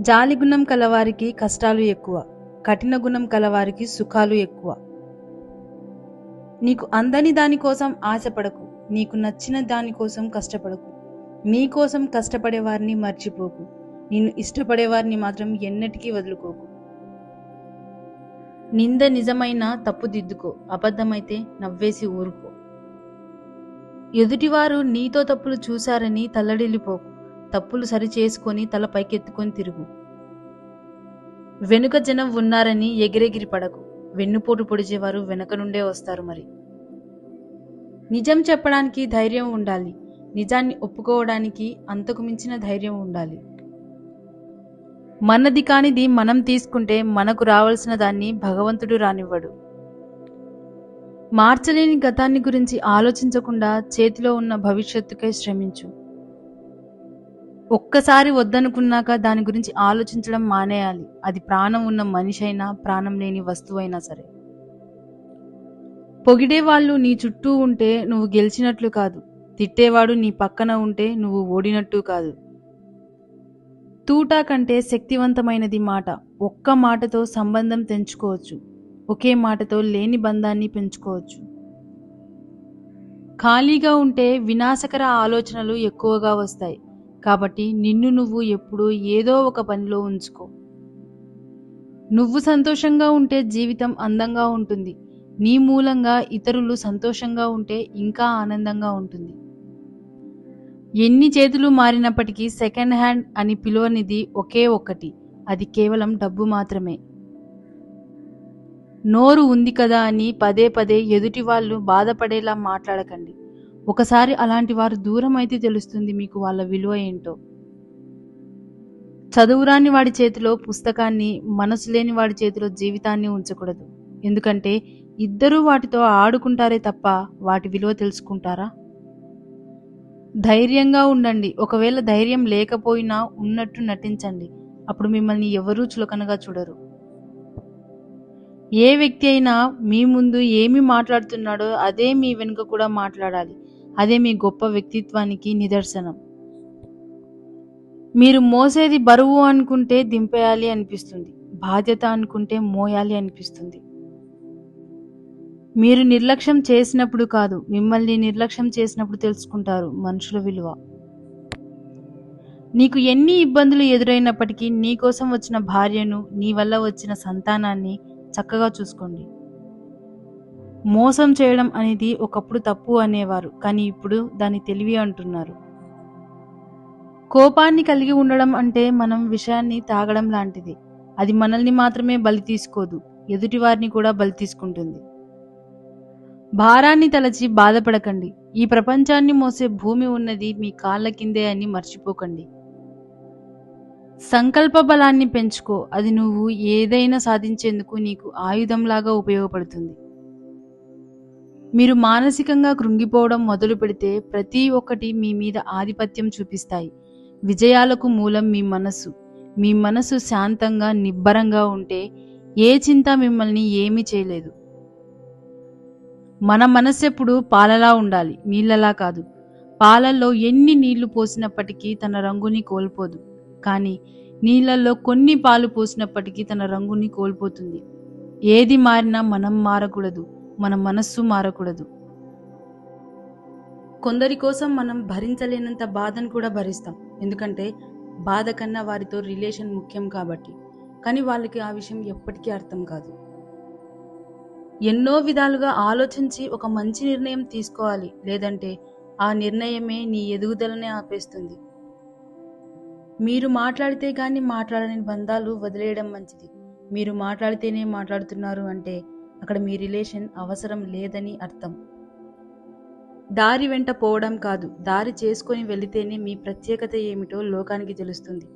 జాలి గుణం కలవారికి కష్టాలు ఎక్కువ కఠిన గుణం కలవారికి సుఖాలు ఎక్కువ. నీకు అందని దానికోసం ఆశపడకు నీకు నచ్చిన దానికోసం కష్టపడకు. నీకోసం కష్టపడేవారిని కష్టపడే వారిని మర్చిపోకు నిన్ను ఇష్టపడే వారిని మాత్రం ఎన్నటికీ వదులుకోకు. నింద నిజమైన తప్పు దిద్దుకో అబద్ధమైతే నవ్వేసి ఊరుకో. ఎదుటివారు నీతో తప్పులు చూశారని తల్లడిల్లిపోకు. తప్పులు సరి చేసుకొని తల పైకెత్తుకొని తిరుగు. వెనుక జనం ఉన్నారని ఎగిరెగిరి పడకు. వెన్నుపోటు పొడిచేవారు వెనక నుండే వస్తారు మరి. నిజం చెప్పడానికి ధైర్యం ఉండాలి. నిజాన్ని ఒప్పుకోవడానికి అంతకు మించిన ధైర్యం ఉండాలి. మనది కానిది మనం తీసుకుంటే మనకు రావాల్సిన దాన్ని భగవంతుడు రానివ్వడు. మార్చలేని గతాన్ని గురించి ఆలోచించకుండా చేతిలో ఉన్న భవిష్యత్తుకై శ్రమించు. ఒక్కసారి వద్దనుకున్నాక దాని గురించి ఆలోచించడం మానేయాలి. అది ప్రాణం ఉన్న మనిషి అయినా ప్రాణం లేని వస్తువైనా సరే. పొగిడే వాళ్ళు నీ చుట్టూ ఉంటే నువ్వు గెలిచినట్లు కాదు. తిట్టేవాడు నీ పక్కన ఉంటే నువ్వు ఓడినట్టు కాదు. తూటా కంటే శక్తివంతమైనది మాట. ఒక్క మాటతో సంబంధం తెంచుకోవచ్చు. ఒకే మాటతో లేని బంధాన్ని పెంచుకోవచ్చు. ఖాళీగా ఉంటే వినాశకర ఆలోచనలు ఎక్కువగా వస్తాయి. కాబట్టి నిన్ను నువ్వు ఎప్పుడూ ఏదో ఒక పనిలో ఉంచుకో. నువ్వు సంతోషంగా ఉంటే జీవితం అందంగా ఉంటుంది. నీ మూలంగా ఇతరులు సంతోషంగా ఉంటే ఇంకా ఆనందంగా ఉంటుంది. ఎన్ని చేతులు మారినప్పటికీ సెకండ్ హ్యాండ్ అని పిలువనిది ఒకే ఒక్కటి. అది కేవలం డబ్బు మాత్రమే. నోరు ఉంది కదా అని పదే పదే ఎదుటి వాళ్ళు బాధపడేలా మాట్లాడకండి. ఒకసారి అలాంటి వారు దూరం అయితే తెలుస్తుంది మీకు వాళ్ళ విలువ ఏంటో. చదువురాని వాడి చేతిలో పుస్తకాన్ని మనసు లేని వాడి చేతిలో జీవితాన్ని ఉంచకూడదు. ఎందుకంటే ఇద్దరూ వాటితో ఆడుకుంటారే తప్ప వాటి విలువ తెలుసుకుంటారా? ధైర్యంగా ఉండండి. ఒకవేళ ధైర్యం లేకపోయినా ఉన్నట్టు నటించండి. అప్పుడు మిమ్మల్ని ఎవరూ చులకనగా చూడరు. ఏ వ్యక్తి అయినా మీ ముందు ఏమి మాట్లాడుతున్నాడో అదే మీ వెనుక కూడా మాట్లాడాలి. అదే మీ గొప్ప వ్యక్తిత్వానికి నిదర్శనం. మీరు మోసేది బరువు అనుకుంటే దింపేయాలి అనిపిస్తుంది. బాధ్యత అనుకుంటే మోయాలి అనిపిస్తుంది. మీరు నిర్లక్ష్యం చేసినప్పుడు కాదు మిమ్మల్ని నిర్లక్ష్యం చేసినప్పుడు తెలుసుకుంటారు మనుషుల విలువ. నీకు ఎన్ని ఇబ్బందులు ఎదురైనప్పటికీ నీ కోసం వచ్చిన భార్యను నీ వల్ల వచ్చిన సంతానాన్ని చక్కగా చూసుకోండి. మోసం చేయడం అనేది ఒకప్పుడు తప్పు అనేవారు కానీ ఇప్పుడు దాన్ని తెలివి అంటున్నారు. కోపాన్ని కలిగి ఉండడం అంటే మనం విషయాన్ని తాగడం లాంటిది. అది మనల్ని మాత్రమే బలి తీసుకోదు ఎదుటివారిని కూడా బలి తీసుకుంటుంది. భారాన్ని తలచి బాధపడకండి. ఈ ప్రపంచాన్ని మోసే భూమి ఉన్నది మీ కాళ్ళ కిందే అని మర్చిపోకండి. సంకల్ప బలాన్ని పెంచుకో అది నువ్వు ఏదైనా సాధించేందుకు నీకు ఆయుధంలాగా ఉపయోగపడుతుంది. మీరు మానసికంగా కృంగిపోవడం మొదలు పెడితే ప్రతి ఒక్కటి మీ మీద ఆధిపత్యం చూపిస్తాయి. విజయాలకు మూలం మీ మనసు మీ మనసు శాంతంగా నిబ్బరంగా ఉంటే ఏ చింత మిమ్మల్ని ఏమీ చేయలేదు. మన మనస్సెప్పుడు పాలలా ఉండాలి. నీళ్ళలా కాదు. పాలల్లో ఎన్ని నీళ్ళు పోసినప్పటికీ తన రంగుని కోల్పోదు. కానీ నీళ్ళల్లో కొన్ని పాలు పోసినప్పటికీ తన రంగుని కోల్పోతుంది. ఏది మారినా మనం మారకూడదు. మన మనస్సు మారకూడదు. కొందరి కోసం మనం భరించలేనంత బాధను కూడా భరిస్తాం. ఎందుకంటే బాధ కన్నా వారితో రిలేషన్ ముఖ్యం కాబట్టి. కానీ వాళ్ళకి ఆ విషయం ఎప్పటికీ అర్థం కాదు. ఎన్నో విధాలుగా ఆలోచించి ఒక మంచి నిర్ణయం తీసుకోవాలి. లేదంటే ఆ నిర్ణయమే నీ ఎదుగుదలనే ఆపేస్తుంది. మీరు మాట్లాడితే కానీ మాట్లాడని బంధాలు వదిలేయడం మంచిది. మీరు మాట్లాడితేనే మాట్లాడుతున్నారు అంటే అక్కడ మీ రిలేషన్ అవసరం లేదని అర్థం. దారి వెంట పోవడం కాదు దారి చేసుకొని వెళితేనే మీ ప్రత్యేకత ఏమిటో లోకానికి తెలుస్తుంది.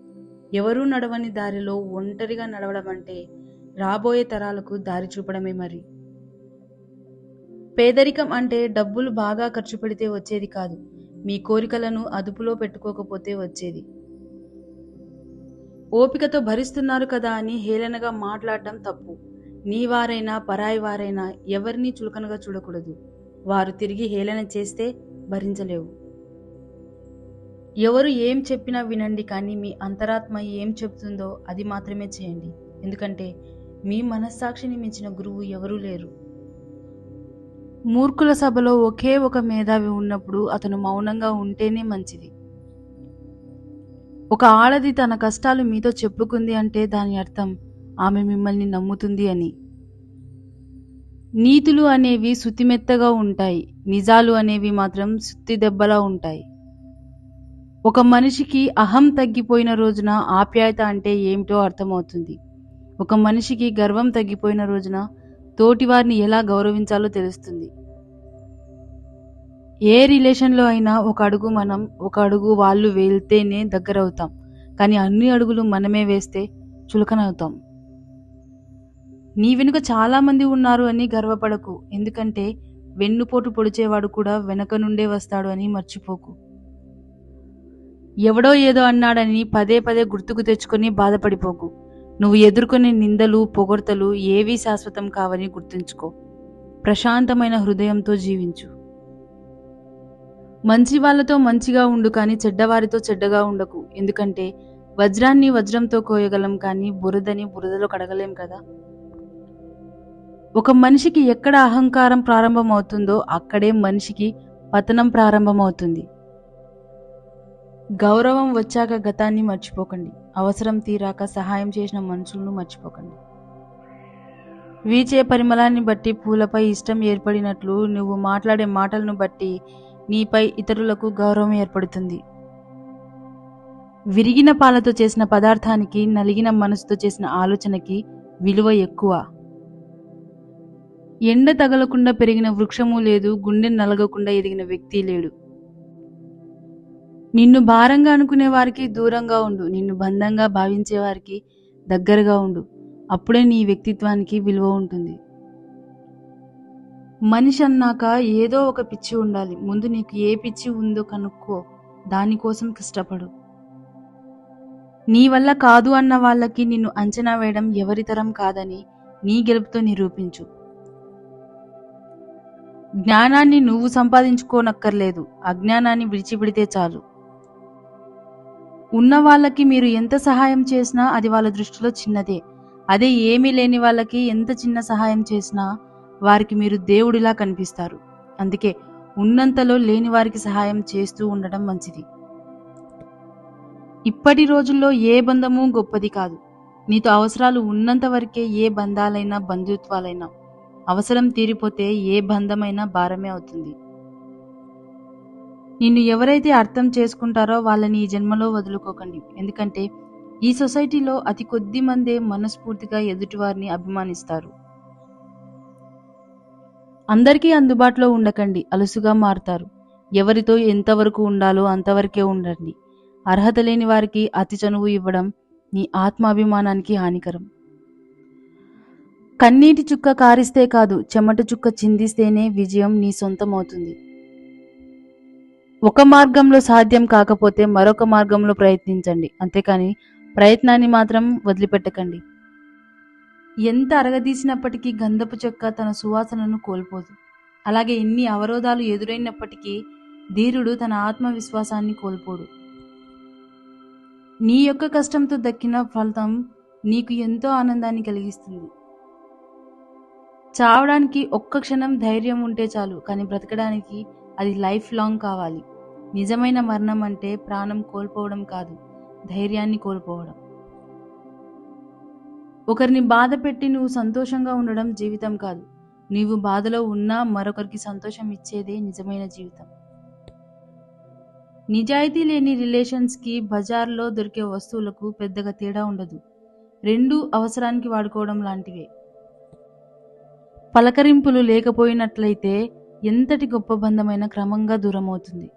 ఎవరూ నడవని దారిలో ఒంటరిగా నడవడం అంటే రాబోయే తరాలకు దారి చూపడమే మరి. పేదరికం అంటే డబ్బులు బాగా ఖర్చు పెడితే వచ్చేది కాదు మీ కోరికలను అదుపులో పెట్టుకోకపోతే వచ్చేది. ఓపికతో భరిస్తున్నారు కదా అని హేళనగా మాట్లాడటం తప్పు. నీ వారైనా పరాయి వారైనా ఎవరిని చులకనగా చూడకూడదు. వారు తిరిగి హేళన చేస్తే భరించలేవు. ఎవరు ఏం చెప్పినా వినండి కానీ మీ అంతరాత్మ ఏం చెబుతుందో అది మాత్రమే చేయండి. ఎందుకంటే మీ మనస్సాక్షిని మించిన గురువు ఎవరూ లేరు. మూర్ఖుల సభలో ఒకే ఒక మేధావి ఉన్నప్పుడు అతను మౌనంగా ఉంటేనే మంచిది. ఒక ఆడది తన కష్టాలు మీతో చెప్పుకుంది అంటే దాని అర్థం ఆమె మిమ్మల్ని నమ్ముతుంది అని. నీతులు అనేవి సుతిమెత్తగా ఉంటాయి నిజాలు అనేవి మాత్రం సుత్తి దెబ్బలా ఉంటాయి. ఒక మనిషికి అహం తగ్గిపోయిన రోజున ఆప్యాయత అంటే ఏమిటో అర్థమవుతుంది. ఒక మనిషికి గర్వం తగ్గిపోయిన రోజున తోటివారిని ఎలా గౌరవించాలో తెలుస్తుంది. ఏ రిలేషన్లో అయినా ఒక అడుగు మనం ఒక అడుగు వాళ్ళు వెళ్తేనే దగ్గర అవుతాం కానీ అన్ని అడుగులు మనమే వేస్తే చులకనవుతాం. నీ వెనుక చాలా మంది ఉన్నారు అని గర్వపడకు. ఎందుకంటే వెన్నుపోటు పొడిచేవాడు కూడా వెనక నుండే వస్తాడు అని మర్చిపోకు. ఎవడో ఏదో అన్నాడని పదే పదే గుర్తుకు తెచ్చుకొని బాధపడిపోకు. నువ్వు ఎదుర్కొనే నిందలు పొగడ్తలు ఏవీ శాశ్వతం కావని గుర్తుంచుకో. ప్రశాంతమైన హృదయంతో జీవించు. మంచి వాళ్ళతో మంచిగా ఉండు కానీ చెడ్డవారితో చెడ్డగా ఉండకు. ఎందుకంటే వజ్రాన్ని వజ్రంతో కోయగలం కానీ బురదని బురదలో కడగలేం కదా? ఒక మనిషికి ఎక్కడ అహంకారం ప్రారంభమవుతుందో అక్కడే మనిషికి పతనం ప్రారంభమవుతుంది. గౌరవం వచ్చాక గతాన్ని మర్చిపోకండి. అవసరం తీరాక సహాయం చేసిన మనుషులను మర్చిపోకండి. వీచే పరిమళాన్ని బట్టి పూలపై ఇష్టం ఏర్పడినట్లు నువ్వు మాట్లాడే మాటలను బట్టి నీపై ఇతరులకు గౌరవం ఏర్పడుతుంది. విరిగిన పాలతో చేసిన పదార్థానికి నలిగిన మనసుతో చేసిన ఆలోచనకి విలువ ఎక్కువ. ఎండ తగలకుండా పెరిగిన వృక్షము లేదు గుండె నలగకుండా ఎదిగిన వ్యక్తి లేడు. నిన్ను భారంగా అనుకునే వారికి దూరంగా ఉండు నిన్ను బంధంగా భావించే వారికి దగ్గరగా ఉండు. అప్పుడే నీ వ్యక్తిత్వానికి విలువ ఉంటుంది. మనిషి అన్నాక ఏదో ఒక పిచ్చి ఉండాలి. ముందు నీకు ఏ పిచ్చి ఉందో కనుక్కో దానికోసం కష్టపడు. నీ వల్ల కాదు అన్న వాళ్ళకి నిన్ను అంచనా వేయడం ఎవరితరం కాదని నీ గెలుపుతో నిరూపించు. జ్ఞానాన్ని నువ్వు సంపాదించుకోనక్కర్లేదు. అజ్ఞానాన్ని విడిచిపెడితే చాలు. ఉన్న వాళ్ళకి మీరు ఎంత సహాయం చేసినా అది వాళ్ళ దృష్టిలో చిన్నదే. అదే ఏమీ లేని వాళ్ళకి ఎంత చిన్న సహాయం చేసినా వారికి మీరు దేవుడిలా కనిపిస్తారు. అందుకే ఉన్నంతలో లేని వారికి సహాయం చేస్తూ ఉండడం మంచిది. ఇప్పటి రోజుల్లో ఏ బంధము గొప్పది కాదు. నీతో అవసరాలు ఉన్నంత వరకే ఏ బంధాలైనా బంధుత్వాలైనా అవసరం తీరిపోతే ఏ బంధమైనా భారమే అవుతుంది. నిన్ను ఎవరైతే అర్థం చేసుకుంటారో వాళ్ళని ఈ జన్మలో వదులుకోకండి. ఎందుకంటే ఈ సొసైటీలో అతి కొద్ది మందే మనస్ఫూర్తిగా ఎదుటివారిని అభిమానిస్తారు. అందరికీ అందుబాటులో ఉండకండి. అలుసుగా మారుతారు. ఎవరితో ఎంతవరకు ఉండాలో అంతవరకే ఉండండి. అర్హత లేని వారికి అతి చనువు ఇవ్వడం నీ ఆత్మాభిమానానికి హానికరం. కన్నీటి చుక్క కారిస్తే కాదు చెమట చుక్క చిందిస్తేనే విజయం నీ సొంతమవుతుంది. ఒక మార్గంలో సాధ్యం కాకపోతే మరొక మార్గంలో ప్రయత్నించండి. అంతేకాని ప్రయత్నాన్ని మాత్రం వదిలిపెట్టకండి. ఎంత అరగదీసినప్పటికీ గంధపు చెక్క తన సువాసనను కోల్పోదు. అలాగే ఎన్ని అవరోధాలు ఎదురైనప్పటికీ ధీరుడు తన ఆత్మవిశ్వాసాన్ని కోల్పోడు. నీ యొక్క కష్టంతో దక్కిన ఫలితం నీకు ఎంతో ఆనందాన్ని కలిగిస్తుంది. చావడానికి ఒక్క క్షణం ధైర్యం ఉంటే చాలు కానీ బ్రతకడానికి అది లైఫ్ లాంగ్ కావాలి. నిజమైన మరణం అంటే ప్రాణం కోల్పోవడం కాదు ధైర్యాన్ని కోల్పోవడం. ఒకరిని బాధ పెట్టి నువ్వు సంతోషంగా ఉండడం జీవితం కాదు. నీవు బాధలో ఉన్నా మరొకరికి సంతోషం ఇచ్చేదే నిజమైన జీవితం. నిజాయితీ లేని రిలేషన్స్కి బజార్లో దొరికే వస్తువులకు పెద్దగా తేడా ఉండదు. రెండు అవసరానికి వాడుకోవడం లాంటివే. పలకరింపులు లేకపోయినట్లయితే ఎంతటి గొప్ప బంధమైన క్రమంగా దూరమవుతుంది?